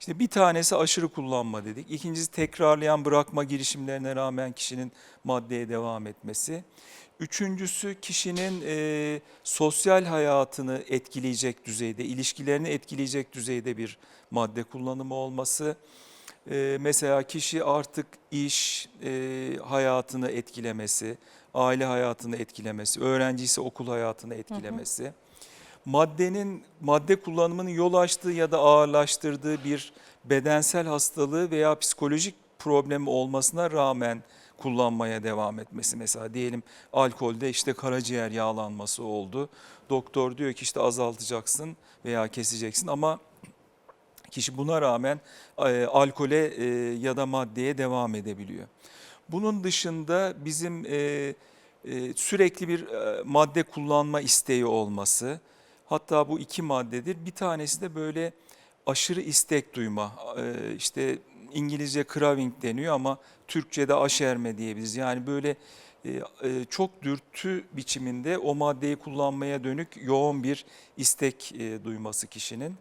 İşte bir tanesi aşırı kullanma dedik. İkincisi tekrarlayan bırakma girişimlerine rağmen kişinin maddeye devam etmesi. Üçüncüsü kişinin e, sosyal hayatını etkileyecek düzeyde, ilişkilerini etkileyecek düzeyde bir madde kullanımı olması. E, mesela kişi artık iş e, hayatını etkilemesi, aile hayatını etkilemesi, öğrenci ise okul hayatını etkilemesi. Maddenin madde kullanımının yol açtığı ya da ağırlaştırdığı bir bedensel hastalığı veya psikolojik problemi olmasına rağmen kullanmaya devam etmesi. Mesela diyelim alkolde işte karaciğer yağlanması oldu. Doktor diyor ki işte azaltacaksın veya keseceksin ama kişi buna rağmen e, alkole e, ya da maddeye devam edebiliyor. Bunun dışında bizim e, e, sürekli bir e, madde kullanma isteği olması, hatta bu iki maddedir. Bir tanesi de böyle aşırı istek duyma. E, işte İngilizce craving deniyor ama Türkçe'de aşerme diyebiliriz. Yani böyle e, e, çok dürtü biçiminde o maddeyi kullanmaya dönük yoğun bir istek e, duyması kişinin.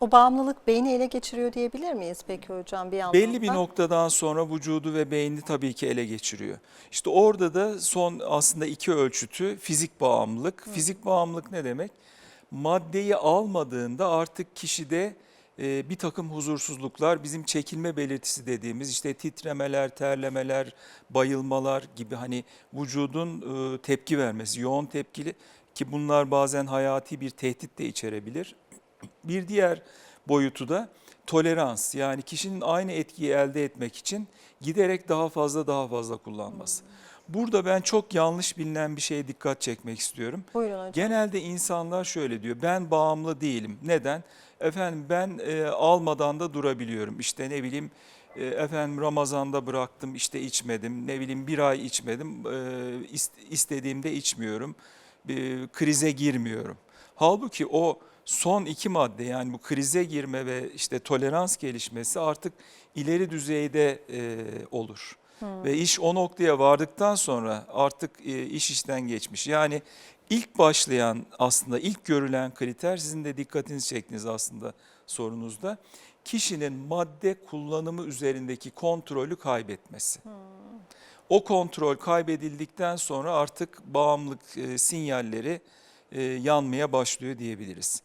O bağımlılık beyni ele geçiriyor diyebilir miyiz peki hocam bir anlamda? Belli bir noktadan sonra vücudu ve beyni tabii ki ele geçiriyor. İşte orada da son aslında iki ölçütü fizik bağımlılık. Fizik bağımlılık ne demek? Maddeyi almadığında artık kişide e, bir takım huzursuzluklar, bizim çekilme belirtisi dediğimiz işte titremeler, terlemeler, bayılmalar gibi hani vücudun e, tepki vermesi, yoğun tepkili ki bunlar bazen hayati bir tehdit de içerebilir. Bir diğer boyutu da tolerans yani kişinin aynı etkiyi elde etmek için giderek daha fazla daha fazla kullanması. Burada ben çok yanlış bilinen bir şeye dikkat çekmek istiyorum. Buyurun hocam. Genelde insanlar şöyle diyor ben bağımlı değilim. Neden? Efendim ben e, almadan da durabiliyorum. İşte ne bileyim e, efendim Ramazan'da bıraktım işte içmedim. Ne bileyim bir ay içmedim e, ist- istediğimde içmiyorum. E, krize girmiyorum. Halbuki o son iki madde yani bu krize girme ve işte tolerans gelişmesi artık ileri düzeyde e, olur. Ve iş o noktaya vardıktan sonra artık e, iş işten geçmiş. Yani ilk başlayan aslında ilk görülen kriter sizin de dikkatinizi çektiniz aslında sorunuzda. Kişinin madde kullanımı üzerindeki kontrolü kaybetmesi. O kontrol kaybedildikten sonra artık bağımlılık e, sinyalleri yanmaya başlıyor diyebiliriz.